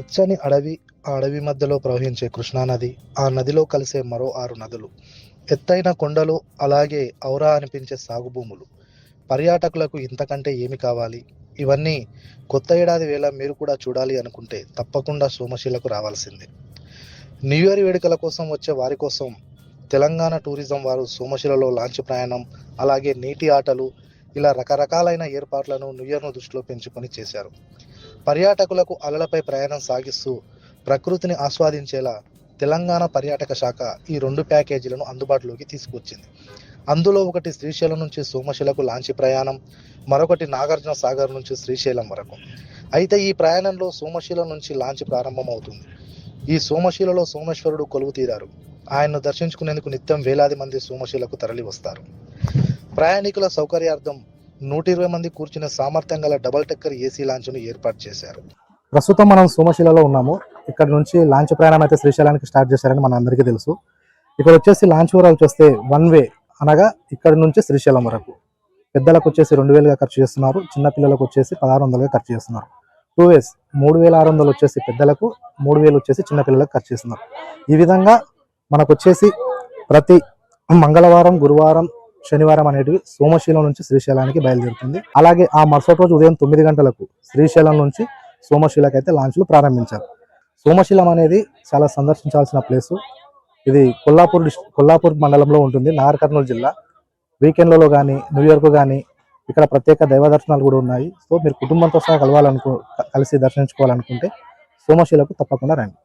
పచ్చని అడవి ఆ అడవి మధ్యలో ప్రవహించే కృష్ణానది ఆ నదిలో కలిసే మరో ఆరు నదులు. ఎత్తైన కొండలు అలాగే ఔరా అనిపించే సాగు భూములు పర్యాటకులకు ఇంతకంటే ఏమి కావాలి? ఇవన్నీ కొత్త ఏడాది వేళ మీరు కూడా చూడాలి అనుకుంటే తప్పకుండా సోమశిలకు రావాల్సిందే. న్యూ ఇయర్ వేడుకల కోసం వచ్చే వారి కోసం తెలంగాణ టూరిజం వారు సోమశిలలో లాంచ్ ప్రయాణం అలాగే నీటి ఆటలు ఇలా రకరకాలైన ఏర్పాట్లను న్యూ ఇయర్ను దృష్టిలో పెంచుకొని చేశారు. పర్యాటకులకు అలలపై ప్రయాణం సాగిస్తూ ప్రకృతిని ఆస్వాదించేలా తెలంగాణ పర్యాటక శాఖ ఈ రెండు ప్యాకేజీలను అందుబాటులోకి తీసుకొచ్చింది. అందులో ఒకటి శ్రీశైలం నుంచి సోమశిలకు లాంచి ప్రయాణం మరొకటి నాగార్జున సాగర్ నుంచి శ్రీశైలం వరకు. అయితే ఈ ప్రయాణంలో సోమశిల నుంచి లాంచి ప్రారంభమవుతుంది. ఈ సోమశిలలో సోమేశ్వరుడు కొలువు తీరారు. ఆయన్ను దర్శించుకునేందుకు నిత్యం వేలాది మంది సోమశిలకు తరలి వస్తారు ప్రయాణికుల సౌకర్యార్థం నూట ఇరవై మంది కూర్చునే సామర్థ్యం గల డబల్ టెక్కర్ ఏసీ లాంచ్ను ఏర్పాటు చేశారు. ప్రస్తుతం మనం సోమశిలలో ఉన్నాము. ఇక్కడ నుంచి లాంచ్ ప్రయాణం అయితే శ్రీశైలానికి స్టార్ట్ చేశారని మన అందరికీ తెలుసు. ఇక్కడ వచ్చేసి లాంచ్ వరకు చూస్తే వన్ వే అనగా ఇక్కడ నుంచి శ్రీశైలం వరకు. పెద్దలకు వచ్చేసి రెండు వేలుగా ఖర్చు చేస్తున్నారు. చిన్నపిల్లలకు వచ్చేసి పదహారు వందలుగా ఖర్చు చేస్తున్నారు. టూ వేస్ మూడు వేల ఆరు వందలు వచ్చేసి పెద్దలకు మూడు వేలు వచ్చేసి చిన్నపిల్లలకు ఖర్చు చేస్తున్నారు. ఈ విధంగా మనకు వచ్చేసి ప్రతి మంగళవారం గురువారం శనివారం అనేటివి సోమశీలం నుంచి శ్రీశైలానికి బయలుదేరుతుంది. అలాగే ఆ మరుసటి రోజు ఉదయం తొమ్మిది గంటలకు శ్రీశైలం నుంచి సోమశీలకు అయితే లాంచ్లు ప్రారంభించారు. సోమశిలం అనేది చాలా సందర్శించాల్సిన ప్లేసు. ఇది కొల్లాపూర్ డిస్ కొల్లాపూర్ మండలంలో ఉంటుంది. నాగర్ కర్నూలు జిల్లా. వీకెండ్లలో కానీ న్యూ ఇయర్కు కానీ ఇక్కడ ప్రత్యేక దైవ దర్శనాలు కూడా ఉన్నాయి. సో మీరు కుటుంబంతో సహా కలవాలనుకో కలిసి దర్శించుకోవాలనుకుంటే సోమశీలకు తప్పకుండా రండి.